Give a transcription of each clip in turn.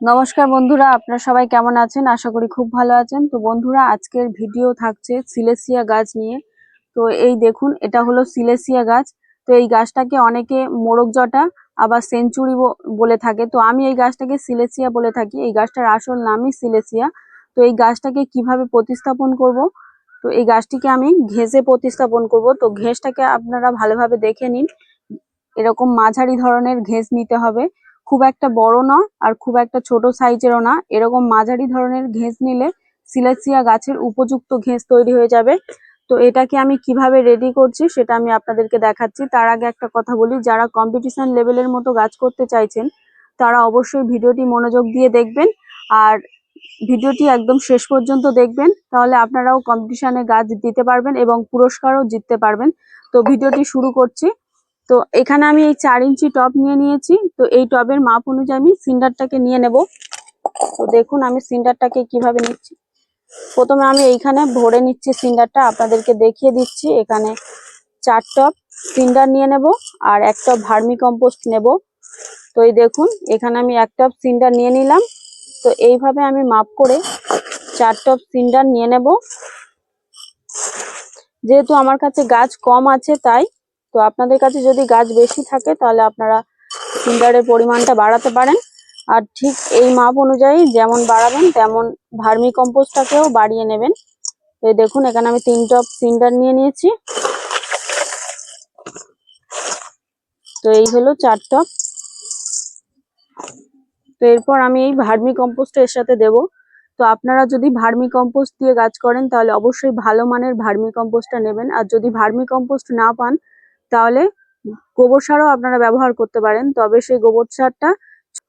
নমস্কার বন্ধুরা, আপনারা সবাই কেমন আছেন? আশা করি খুব ভালো আছেন। তো বন্ধুরা, আজকের ভিডিও থাকছে সিলেসিয়া গাছ নিয়ে। তো এই দেখুন, এটা হলো সিলেসিয়া গাছ। তো এই গাছটাকে অনেকে মোরগ জটা, আবার সেঞ্চুরি বলে থাকে। তো আমি এই গাছটাকে সিলেসিয়া বলে থাকি। এই গাছটার আসল নামই সিলেসিয়া। তো এই গাছটাকে কীভাবে প্রতিস্থাপন করব? তো এই গাছটিকে আমি ঘেঁষে প্রতিস্থাপন করব। তো ঘেঁষটাকে আপনারা ভালোভাবে দেখে নিন। এরকম মাঝারি ধরনের ঘেঁষ নিতে হবে। খুব একটা বড় না, আর খুব একটা ছোট সাইজেরও না। এরকম মাঝারি ধরনের ঘেঁস নিলে সিলেসিয়া গাছের উপযুক্ত ঘেঁস তৈরি হয়ে যাবে। তো এটাকে আমি কীভাবে রেডি করছি সেটা আমি আপনাদেরকে দেখাচ্ছি। তার আগে একটা কথা বলি, যারা কম্পিটিশন লেভেলের মতো গাছ করতে চাইছেন, তারা অবশ্যই ভিডিওটি মনোযোগ দিয়ে দেখবেন। আর ভিডিওটি একদম শেষ পর্যন্ত দেখবেন, তাহলে আপনারাও কম্পিটিশনে গাছ দিতে পারবেন এবং পুরস্কারও জিততে পারবেন। তো ভিডিওটি শুরু করছি। তো এখানে আমি এই চার ইঞ্চি টপ নিয়ে নিয়েছি। তো এই টবের মাপ অনুযায়ী আমি সিন্ডারটাকে নিয়ে নেব। তো দেখুন আমি সিন্ডারটাকে কীভাবে নিচ্ছি। প্রথমে আমি এইখানে ভরে নিচ্ছি সিন্ডারটা, আপনাদেরকে দেখিয়ে দিচ্ছি। এখানে চার টপ সিন্ডার নিয়ে নেব আর এক টপ ভার্মি কম্পোস্ট নেব। তো এই দেখুন, এখানে আমি এক টপ সিন্ডার নিয়ে নিলাম। তো এইভাবে আমি মাপ করে চার টপ সিন্ডার নিয়ে নেব। যেহেতু আমার কাছে গাছ কম আছে, তাই তো আপনাদের কাছে যদি গাছ বেশি থাকে, তাহলে আপনারা সিন্ডারের পরিমাণটা বাড়াতে পারেন। আর ঠিক এই মাপ অনুযায়ী যেমন বাড়াবেন, তেমন ভার্মি কম্পোস্টটাকেও বাড়িয়ে নেবেন। এই দেখুন, এখানে আমি তিন টপ সিন্ডার নিয়ে নিয়েছি। তো এই হলো চার টপ তো এরপর আমি এই ভার্মি কম্পোস্ট এর সাথে দেব। তো আপনারা যদি ভার্মি কম্পোস্ট দিয়ে গাছ করেন, তাহলে অবশ্যই ভালো মানের ভার্মি কম্পোস্টটা নেবেন। আর যদি ভার্মি কম্পোস্ট না পান তাহলে গোবর সারও আপনারা ব্যবহার করতে পারেন, তবে সেই গোবর সারটা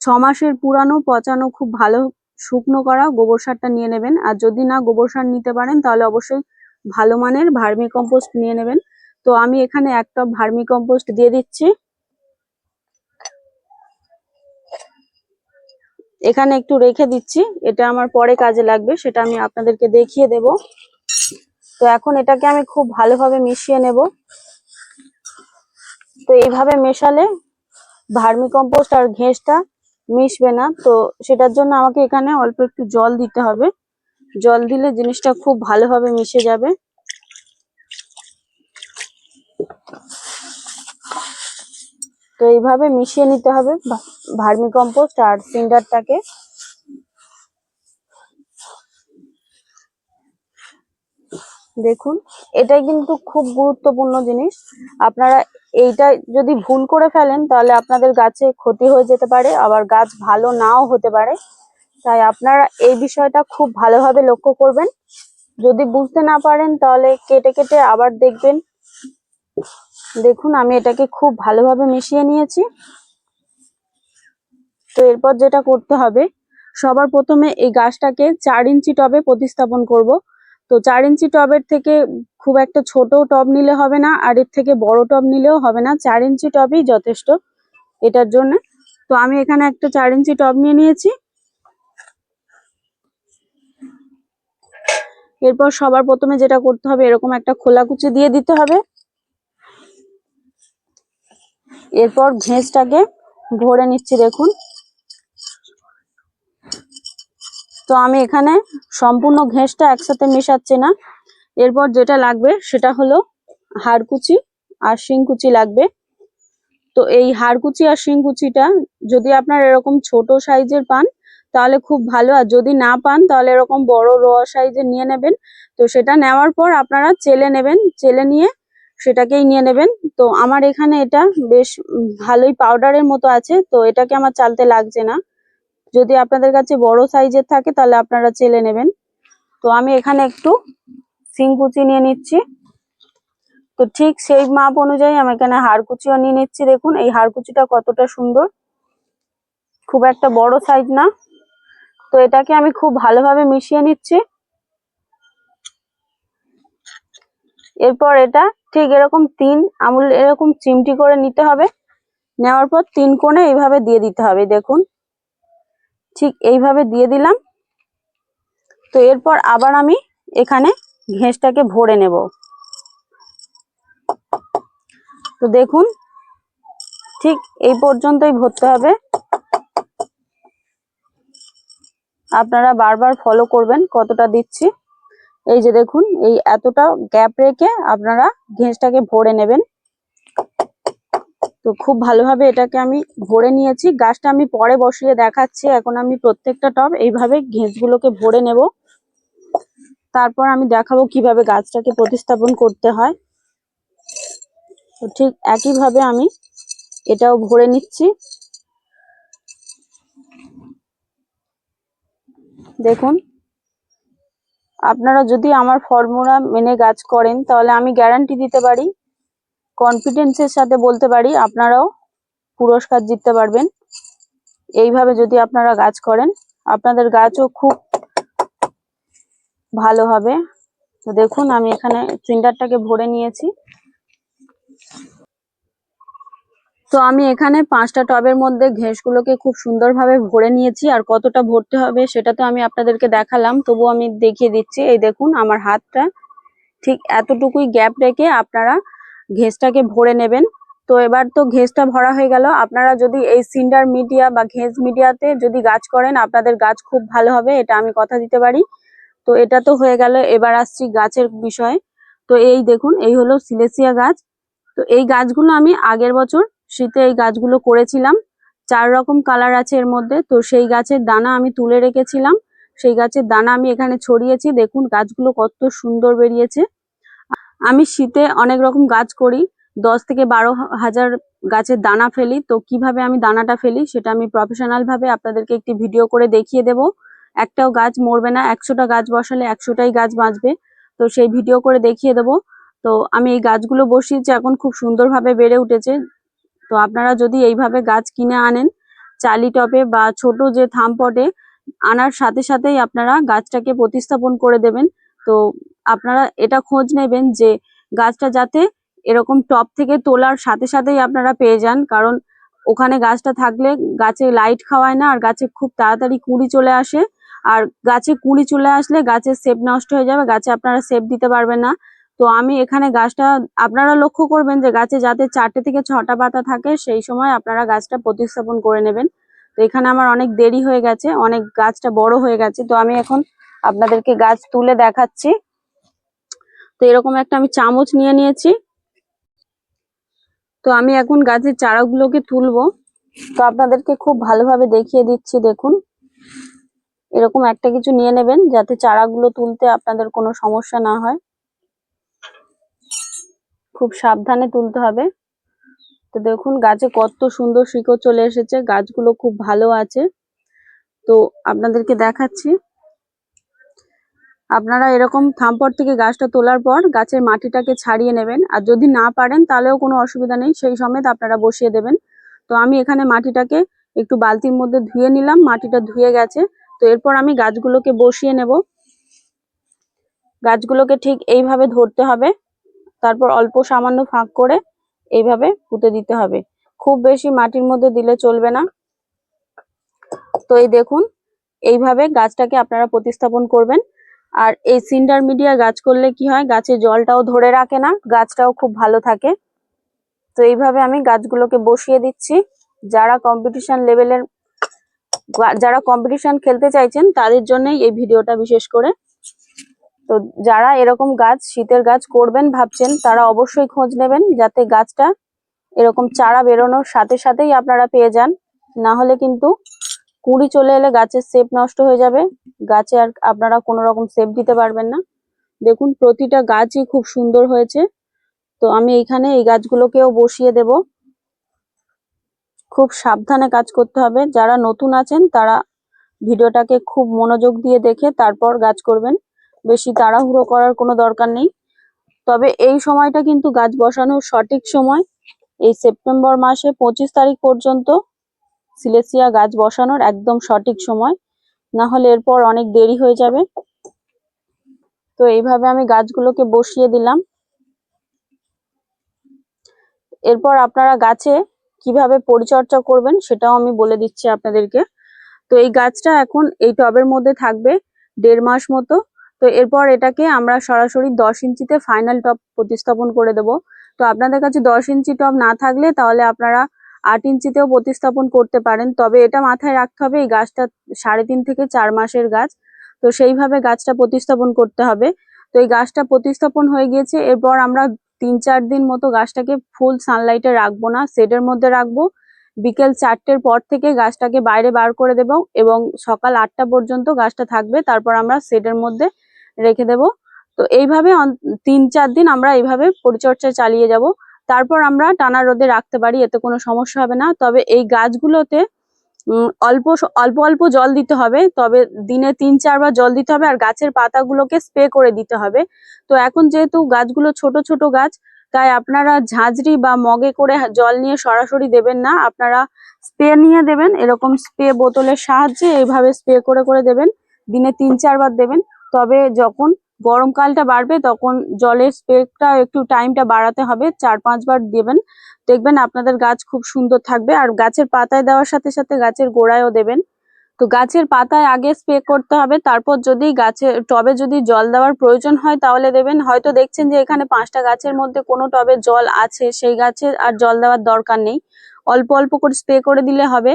ছ মাসের পুরানো, পচানো, খুব ভালো শুকনো করা গোবর সারটা নিয়ে নেবেন। আর যদি না গোবর সার নিতে পারেন, তাহলে অবশ্যই ভালো মানের ভার্মি কম্পোস্ট নিয়ে নেবেন। তো আমি এখানে এক টব ভার্মি কম্পোস্ট দিয়ে দিচ্ছি। এখানে একটু রেখে দিচ্ছি। এটা আমার পরে কাজে লাগবে, সেটা আমি আপনাদেরকে দেখিয়ে দেব। তো এখন এটাকে আমি খুব ভালোভাবে মিশিয়ে নেব। তো এইভাবে মেশালে ভার্মি কম্পোস্ট আর ঘেঁষটা মিশবে না। তো সেটার জন্য আমাকে এখানে অল্প একটু জল দিতে হবে। জল দিলে জিনিসটা খুব ভালোভাবে মিশে যাবে। তো এইভাবে মিশিয়ে নিতে হবে ভার্মি কম্পোস্ট আর সিন্ডারটাকে। দেখুন, এটাই কিন্তু খুব গুরুত্বপূর্ণ জিনিস। আপনারা এইটা যদি ভুল করে ফেলেন, তাহলে আপনাদের গাছে ক্ষতি হয়ে যেতে পারে, আবার গাছ ভালো নাও হতে পারে। তাই আপনারা এই বিষয়টা খুব ভালোভাবে লক্ষ্য করবেন। যদি বুঝতে না পারেন, তাহলে কেটে কেটে আবার দেখবেন। দেখুন, আমি এটাকে খুব ভালোভাবে মিশিয়ে নিয়েছি। তো এরপর যেটা করতে হবে, সবার প্রথমে এই গাছটাকে চার ইঞ্চি টবে প্রতিস্থাপন করব। তো চার ইঞ্চি টবের থেকে খুব একটা ছোট টব নিলে হবে না, আর এর থেকে বড় টব নিলেও হবে না। চার ইঞ্চি টবই যথেষ্ট এটার জন্য। তো আমি এখানে একটা চার ইঞ্চি টব নিয়ে নিয়েছি। এরপর সবার প্রথমে যেটা করতে হবে, এরকম একটা খোলা কুচি দিয়ে দিতে হবে। এরপর ঘেঁষটাকে ভরে নিচ্ছি, দেখুন। তো আমি এখানে সম্পূর্ণ ঘেঁষটা একসাথে মেশাচ্ছি না। এরপর যেটা লাগবে সেটা হলো হাড়কুচি আর শিংকুচি লাগবে। তো এই হাড়কুচি আর শিংকুচিটা যদি আপনার এরকম ছোট সাইজের পান, তাহলে খুব ভালো। আর যদি না পান, তাহলে এরকম বড় র সাইজের নিয়ে নেবেন। তো সেটা নেওয়ার পর আপনারা চেলে নেবেন। চেলে নিয়ে সেটাকেই নিয়ে নেবেন। তো আমার এখানে এটা বেশ ভালোই পাউডারের মতো আছে। তো এটাকে আমার চালতে লাগছে না। যদি আপনাদের কাছে বড় সাইজের থাকে, তাহলে আপনারা চেলে নেবেন। তো আমি এখানে একটু সিংকুচি নিয়ে নিচ্ছি। তো ঠিক সেই মাপ অনুযায়ী আমি এখানে হাড়কুচিও নিয়ে নিচ্ছি। দেখুন, এই হাড়কুচিটা কতটা সুন্দর। খুব একটা বড় সাইজ না। তো এটাকে আমি খুব ভালোভাবে মিশিয়ে নিচ্ছি। এরপর এটা ঠিক এরকম তিন আমুল, এরকম চিমটি করে নিতে হবে। নেওয়ার পর তিন কোণে এইভাবে দিয়ে দিতে হবে, দেখুন। ঠিক এইভাবে দিয়ে দিলাম। তো এরপর আবার আমি এখানে ঘেঁষটাকে ভরে নেব। তো দেখুন, ঠিক এই পর্যন্তই ভরতে হবে। আপনারা বারবার ফলো করবেন কতটা দিচ্ছি। এই যে দেখুন, এই এতটা গ্যাপ রেখে আপনারা ঘেঁষটাকে ভরে নেবেন। তো খুব ভালোভাবে এটাকে আমি ভরে নিয়েছি। গাছটা আমি পরে বসিয়ে দেখাচ্ছি। এখন আমি প্রত্যেকটা টব এইভাবে ঘেঁষগুলোকে ভরে নেব। তারপর আমি দেখাবো কীভাবে গাছটাকে প্রতিস্থাপন করতে হয়। তো ঠিক একইভাবে আমি এটাও ভরে নিচ্ছি। দেখুন, আপনারা যদি আমার ফর্মুলা মেনে গাছ করেন, তাহলে আমি গ্যারান্টি দিতে পারি কনফিডেন্সের সাথে বলতে পারি, আপনারাও পুরস্কার জিততে পারবেন। এইভাবে যদি আপনারা গাছ করেন, আপনাদের গাছও খুব ভালো হবে। তো দেখুন, আমি এখানে সিন্ডারটাকে ভরে নিয়েছি। তো আমি এখানে পাঁচটা টবের মধ্যে ঘেঁষগুলোকে খুব সুন্দরভাবে ভরে নিয়েছি। আর কতটা ভরতে হবে সেটা তো আমি আপনাদেরকে দেখালাম তবু আমি দেখিয়ে দিচ্ছি। এই দেখুন, আমার হাতটা ঠিক এতটুকুই গ্যাপ রেখে আপনারা ঘেঁষটাকে ভরে নেবেন। তো এবার তো ঘেঁষটা ভরা হয়ে গেল। আপনারা যদি এই সিন্ডার মিডিয়া বা ঘেঁষ মিডিয়াতে যদি গাছ করেন, আপনাদের গাছ খুব ভালো হবে, এটা আমি কথা দিতে পারি। তো এটা তো হয়ে গেল, এবার আসছি গাছের বিষয়ে। তো এই দেখুন, এই হলো সিলেসিয়া গাছ। তো এই গাছগুলো আমি আগের বছর শীতে এই গাছগুলো করেছিলাম। চার রকম কালার আছে এর মধ্যে। তো সেই গাছের দানা আমি তুলে রেখেছিলাম। সেই গাছের দানা আমি এখানে ছড়িয়েছি। দেখুন, গাছগুলো কত সুন্দর বেরিয়েছে। আমি শীতে অনেক রকম গাছ করি। দশ থেকে বারো হাজার গাছের দানা ফেলি। তো কীভাবে আমি দানাটা ফেলি, সেটা আমি প্রফেশনাল ভাবে আপনাদেরকে একটি ভিডিও করে দেখিয়ে দেব। একটাও গাছ মরবে না, একশোটা গাছ বসালে একশোটাই গাছ বাঁচবে। তো সেই ভিডিও করে দেখিয়ে দেব। তো আমি এই গাছগুলো বসিয়েছি, এখন খুব সুন্দরভাবে বেড়ে উঠেছে। তো আপনারা যদি এইভাবে গাছ কিনে আনেন, চালি টপে বা ছোট যে থাম পটে আনার সাথে সাথেই আপনারা গাছটাকে প্রতিস্থাপন করে দেবেন। তো আপনারা এটা খোঁজ নেবেন যে গাছটা যাতে এরকম টপ থেকে তোলার সাথে সাথেই আপনারা পেয়ে যান। কারণ ওখানে গাছটা থাকলে গাছে লাইট খাওয়ায় না, আর গাছে খুব তাড়াতাড়ি কুড়ি চলে আসে। আর গাছে কুড়ি চলে আসলে গাছের শেপ নষ্ট হয়ে যাবে, গাছে আপনারা শেপ দিতে পারবেন না। তো আমি এখানে গাছটা, আপনারা লক্ষ্য করবেন যে গাছে যাতে চারটে থেকে ছটা পাতা থাকে, সেই সময় আপনারা গাছটা প্রতিস্থাপন করে নেবেন। তো এখানে আমার অনেক দেরি হয়ে গেছে, অনেক গাছটা বড় হয়ে গেছে, তো আমি এখন আপনাদেরকে গাছ তুলে দেখাচ্ছি। তো এরকম একটা আমি চামচ নিয়ে নিয়েছি। তো আমি এখন গাছের চারাগুলোকে তুলবো। তো আপনাদেরকে খুব ভালোভাবে দেখিয়ে দিচ্ছি, দেখুন। এরকম একটা কিছু নিয়ে নেবেন যাতে চারাগুলো তুলতে আপনাদের কোনো সমস্যা না হয়। খুব সাবধানে তুলতে হবে। তো দেখুন, গাছে কত সুন্দর শিকড় চলে এসেছে, গাছগুলো খুব ভালো আছে। তো আপনাদেরকে দেখাচ্ছি। আপনারা এরকম থামপট থেকে গাছটা তোলার পর গাছের মাটিটাকে ছাড়িয়ে নেবেন। আর যদি না পারেন, তাহলেও কোনো অসুবিধা নেই, সেই সমেত আপনারা বসিয়ে দেবেন। তো আমি এখানে মাটিটাকে একটু বালতির মধ্যে ধুয়ে নিলাম, মাটিটা ধুয়ে গেছে। তো এরপর আমি গাছগুলোকে বসিয়ে নেব। গাছগুলোকে ঠিক এইভাবে ধরতে হবে। তারপর অল্প সামান্য ফাঁক করে এইভাবে পুঁতে দিতে হবে। খুব বেশি মাটির মধ্যে দিলে চলবে না। তো এই দেখুন, এইভাবে গাছটাকে আপনারা প্রতিস্থাপন করবেন। আর এই সিন্ডার মিডিয়া গাছ করলে কি হয়, গাছে জলটাও ধরে রাখে না, গাছটাও খুব ভালো থাকে। তো এইভাবে আমি গাছগুলোকে বসিয়ে দিচ্ছি। যারা কম্পিটিশন লেভেলের যারা কম্পিটিশন খেলতে চাইছেন, তাদের জন্যই এই ভিডিওটা বিশেষ করে। তো যারা এরকম গাছ, শীতের গাছ করবেন ভাবছেন, তারা অবশ্যই খোঁজ নেবেন, যাতে গাছটা এরকম চারা বেরোনোর সাথে সাথেই আপনারা পেয়ে যান। না হলে কিন্তু কুড়ি চলে এলে গাছের শেপ নষ্ট হয়ে যাবে। গাছে আর আপনারা কোনো রকম শেপ দিতে পারবেন না। দেখুন, প্রতিটা গাছই খুব সুন্দর হয়েছে। তো আমি এইখানে এই গাছগুলোকেও বসিয়ে দেব। খুব সাবধানে কাজ করতে হবে। যারা নতুন আছেন, তারা ভিডিওটাকে খুব মনোযোগ দিয়ে দেখে তারপর গাছ করবেন। বেশি তাড়াহুড়ো করার কোনো দরকার নেই। তবে এই সময়টা কিন্তু গাছ বসানোর সঠিক সময়। এই সেপ্টেম্বর মাসে পঁচিশ তারিখ পর্যন্ত সিলেসিয়া গাছ বসানোর একদম সঠিক সময়। না হলে এরপর অনেক দেরি হয়ে যাবে। তো এইভাবে আমি গাছগুলোকে বসিয়ে দিলাম। এরপর আপনারা গাছে কীভাবে পরিচর্যা করবেন সেটাও আমি বলে দিচ্ছি আপনাদেরকে। তো এই গাছটা এখন এই টবের মধ্যে থাকবে দেড় মাস মতো। তো এরপর এটাকে আমরা সরাসরি দশ ইঞ্চিতে ফাইনাল টপ প্রতিস্থাপন করে দেব। তো আপনাদের কাছে দশ ইঞ্চি টব না থাকলে তাহলে আপনারা আট ইঞ্চিতেও প্রতিস্থাপন করতে পারেন। তবে এটা মাথায় রাখতে হবে, এই গাছটা সাড়ে তিন থেকে চার মাসের গাছ। তো সেইভাবে গাছটা প্রতিস্থাপন করতে হবে। তো এই গাছটা প্রতিস্থাপন হয়ে গিয়েছে। এরপর আমরা তিন চার দিন মতো গাছটাকে ফুল সানলাইটে রাখব না শেডের মধ্যে রাখব। বিকেল চারটের পর থেকে গাছটাকে বাইরে বার করে দেব এবং সকাল আটটা পর্যন্ত গাছটা থাকবে, তারপর আমরা শেডের মধ্যে রেখে দেব। তো এইভাবে তিন চার দিন আমরা এইভাবে পরিচর্যা চালিয়ে যাব। তারপর আমরা টানা রোদে রাখতে পারি, এতে কোনো সমস্যা হবে না। তবে এই গাছগুলোতে অল্প অল্প অল্প জল দিতে হবে। তবে দিনে তিন চারবার জল দিতে হবে আর গাছের পাতাগুলোকে স্প্রে করে দিতে হবে। তো এখন যেহেতু গাছগুলো ছোট ছোট গাছ, তাই আপনারা ঝাঁঝরি বা মগে করে জল নিয়ে সরাসরি দেবেন না। আপনারা স্প্রে নিয়ে দেবেন, এরকম স্প্রে বোতলের সাহায্যে এইভাবে স্প্রে করে করে দেবেন। দিনে তিন চারবার দেবেন। তবে যখন গরমকালটা বাড়বে, তখন জলের স্প্রেটা একটু টাইমটা বাড়াতে হবে। চার, পাঁচবার দেবেন। দেখবেন আপনাদের গাছ খুব সুন্দর থাকবে। আর গাছের পাতায় দেওয়ার সাথে সাথে গাছের গোড়ায়ও দেবেন। তো গাছের পাতায় আগে স্প্রে করতে হবে। তারপর যদি গাছে টবে যদি জল দেওয়ার প্রয়োজন হয়, তাহলে দেবেন। হয়তো দেখছেন যে এখানে পাঁচটা গাছের মধ্যে কোনো টবে জল আছে, সেই গাছে আর জল দেওয়ার দরকার নেই। অল্প অল্প করে স্প্রে করে দিলে হবে।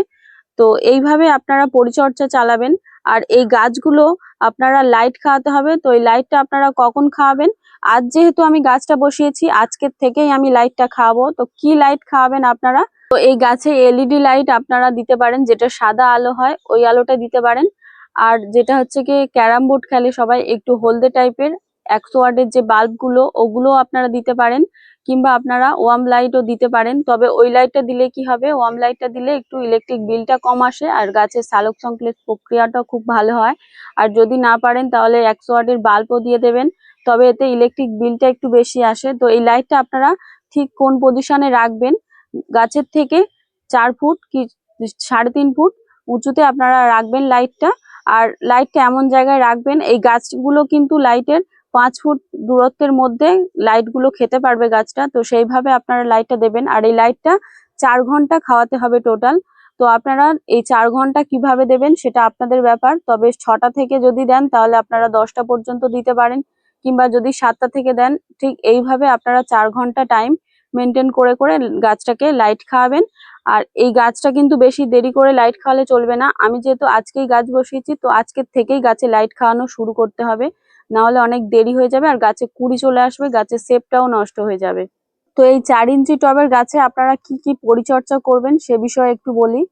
তো এইভাবে আপনারা পরিচর্যা চালাবেন। আর এই গাছগুলো আপনারা লাইট খাওয়াতে হবে। তো এই লাইটটা আপনারা কখন খাওয়াবেন? আজ যেহেতু আমি গাছটা বসিয়েছি, আজকের থেকেই আমি লাইটটা খাওয়াবো। তো কি লাইট খাওয়াবেন আপনারা? তো এই গাছে এলইডি লাইট আপনারা দিতে পারেন, যেটা সাদা আলো হয়, ওই আলোটা দিতে পারেন। আর যেটা হচ্ছে কি, ক্যারাম বোর্ড খেলে সবাই একটু হলদে টাইপের একশো ওয়াটের যে বাল্বগুলো ওগুলো আপনারা দিতে পারেন। কিংবা আপনারা ওয়ার্ম লাইটও দিতে পারেন। তবে ওই লাইটটা দিলে কি হবে? ওয়ার্ম লাইটটা দিলে একটু ইলেকট্রিক বিলটা কম আসে আর গাছের সালোক সংশ্লেষ প্রক্রিয়াটাও খুব ভালো হয়। আর যদি না পারেন তাহলে একশো ওয়াটের বাল্বও দিয়ে দেবেন। তবে এতে ইলেকট্রিক বিলটা একটু বেশি আসে। তো এই লাইটটা আপনারা ঠিক কোন পজিশনে রাখবেন? গাছের থেকে চার ফুট কি সাড়ে তিন ফুট উঁচুতে আপনারা রাখবেন লাইটটা আর লাইটটা এমন জায়গায় রাখবেন, এই গাছগুলো কিন্তু লাইটের পাঁচ ফুট দূরত্বের মধ্যে লাইটগুলো খেতে পারবে গাছটা। তো সেইভাবে আপনারা লাইটটা দেবেন। আর এই লাইটটা চার ঘণ্টা খাওয়াতে হবে টোটাল তো আপনারা এই চার ঘণ্টা কীভাবে দেবেন সেটা আপনাদের ব্যাপার। তবে ছটা থেকে যদি দেন, তাহলে আপনারা দশটা পর্যন্ত দিতে পারেন। কিংবা যদি সাতটা থেকে দেন, ঠিক এইভাবে আপনারা চার ঘণ্টা টাইম মেনটেন করে করে গাছটাকে লাইট খাওয়াবেন। আর এই গাছটা কিন্তু বেশি দেরি করে লাইট খাওয়ালে চলবে না। আমি যেহেতু আজকেই গাছ বসিয়েছি, তো আজকের থেকেই গাছে লাইট খাওয়ানো শুরু করতে হবে। না হলে অনেক দেরি হয়ে যাবে আর গাছে কুড়ি চলে আসবে, গাছের শেপটাও নষ্ট হয়ে যাবে। তো এই চার ইঞ্চি টবের গাছে আপনারা কি কি পরিচর্যা করবেন সে বিষয়ে একটু বলি।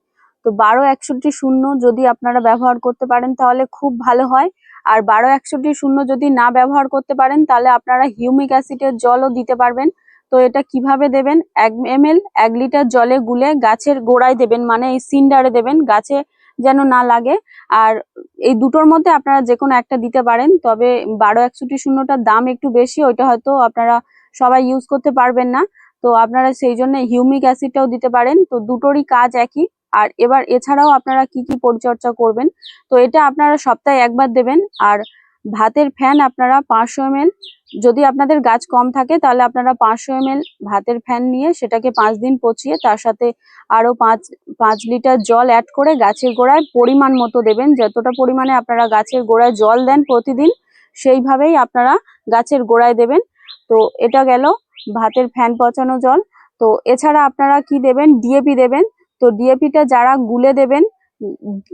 তো বারো একষট্টি শূন্য যদি আপনারা ব্যবহার করতে পারেন তাহলে খুব ভালো হয়। আর বারো একষট্টি শূন্য যদি না ব্যবহার করতে পারেন তাহলে আপনারা হিউমিক অ্যাসিডের জলও দিতে পারবেন। তো এটা কীভাবে দেবেন? এক এম এক লিটার জলে গুলে গাছের গোড়ায় দেবেন মানে এই সিন্ডারে দেবেন। গাছে যেন না লাগে। আর এই দুটোর মধ্যে আপনারা যে কোনো একটা দিতে পারেন, তবে বারো একষট্টি শূন্যটার দাম একটু বেশি, ওইটা হয়তো আপনারা সবাই ইউজ করতে পারবেন না। তো আপনারা সেই জন্য হিউমিক অ্যাসিডটাও দিতে পারেন। তো দুটোরই কাজ একই। আর এবার এছাড়াও আপনারা কি কি পরিচর্যা করবেন? তো এটা আপনারা সপ্তাহে একবার দেবেন। আর ভাতের ফ্যান আপনারা পাঁচশো এম যদি আপনাদের গাছ কম থাকে, তাহলে আপনারা পাঁচশো এম ভাতের ফ্যান নিয়ে সেটাকে পাঁচ দিন পচিয়ে তার সাথে আরও পাঁচ পাঁচ লিটার জল অ্যাড করে গাছের গোড়ায় পরিমাণ মতো দেবেন। যতটা পরিমাণে আপনারা গাছের গোড়ায় জল দেন প্রতিদিন, সেইভাবেই আপনারা গাছের গোড়ায় দেবেন। তো এটা গেল ভাতের ফ্যান পচানো জল। তো এছাড়া আপনারা কি দেবেন? ডিএপি দেবেন। তো ডিএপিটা যারা গুলে দেবেন,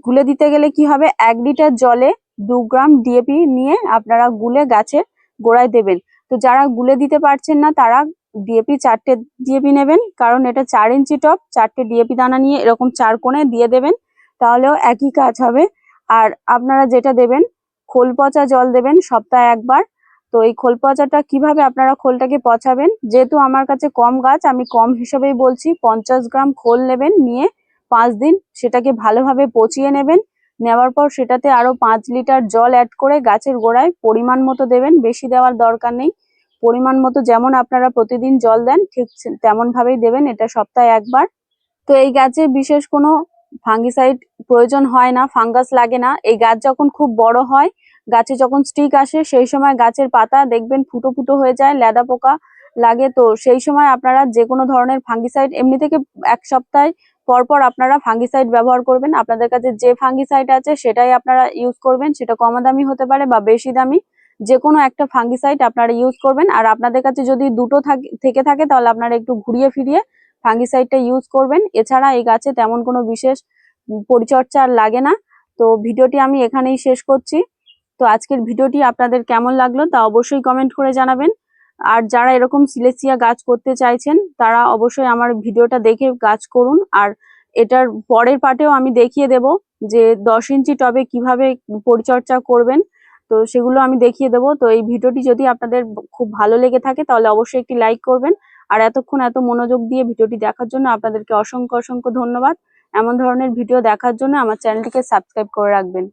গুলে দিতে গেলে কি হবে? এক লিটার জলে দু গ্রাম ডিএপি নিয়ে আপনারা গুলে গাছের গোড়ায় দেবেন। তো যারা গুলে দিতে পারছেন না, তারা ডিএপি চারটে ডিএপি নেবেন। কারণ এটা চার ইঞ্চি টপ, চারটে ডিএপি দানা নিয়ে এরকম চার কোণে দিয়ে দেবেন, তাহলেও একই কাজ হবে। আর আপনারা যেটা দেবেন, খোল পচা জল দেবেন সপ্তাহে একবার। তো এই খোল পচাটা কীভাবে আপনারা খোলটাকে পচাবেন? যেহেতু আমার কাছে কম গাছ, আমি কম হিসেবেই বলছি, পঞ্চাশ গ্রাম খোল নেবেন, নিয়ে পাঁচ দিন সেটাকে ভালোভাবে পচিয়ে নেবেন। নেওয়ার পর সেটাতে আরও পাঁচ লিটার জল অ্যাড করে গাছের গোড়ায় পরিমাণ মতো দেবেন, বেশি দেওয়ার দরকার নেই। পরিমাণ মতো যেমন আপনারা প্রতিদিন জল দেন, ঠিক তেমন ভাবেই দেবেন এটা সপ্তাহে একবার। তো এই গাছে বিশেষ কোনো ফাঙ্গিসাইড প্রয়োজন হয় না ফাঙ্গাস লাগে না। এই গাছ যখন খুব বড় হয়, গাছে যখন স্টিক আসে, সেই সময় গাছের পাতা দেখবেন ফুটো ফুটো হয়ে যায়, লেদা পোকা লাগে। তো সেই সময় আপনারা যে কোনো ধরনের ফাঙ্গিসাইড এমনি থেকে এক সপ্তাহ পর পর আপনারা ফাঙ্গিসাইড ব্যবহার করবেন। আপনাদের কাছে যে ফাঙ্গিসাইড আছে, সেটাই আপনারা ইউজ করবেন। সেটা কম দামি হতে পারে বা বেশি দামি। যে কোনো একটা ফাঙ্গিসাইড আপনারা ইউজ করবেন। আর আপনাদের কাছে যদি দুটো থাক- থেকে তাহলে আপনারা একটু ঘুরিয়ে ফিরিয়ে ফাঙ্গিসাইডটা ইউজ করবেন। এছাড়া এই গাছে তেমন কোনো বিশেষ পরিচর্যা লাগে না। তো ভিডিওটি আমি এখানেই শেষ করছি। তো আজকের ভিডিওটি আপনাদের কেমন লাগল তা অবশ্যই কমেন্ট করে জানাবেন। আর যারা এরকম সিলেসিয়া গাছ করতে চাইছেন, তারা অবশ্যই আমার ভিডিওটা দেখে গাছ করুন। আর এটার পরের পার্টেও আমি দেখিয়ে দেব যে দশ ইঞ্চি টবে কীভাবে পরিচর্যা করবেন। তো সেগুলো আমি দেখিয়ে দেবো। তো এই ভিডিওটি যদি আপনাদের খুব ভালো লেগে থাকে, তাহলে অবশ্যই একটি লাইক করবেন। আর এতক্ষণ এত মনোযোগ দিয়ে ভিডিওটি দেখার জন্য আপনাদেরকে অসংখ্য অসংখ্য ধন্যবাদ। এমন ধরনের ভিডিও দেখার জন্য আমার চ্যানেলটিকে সাবস্ক্রাইব করে রাখবেন।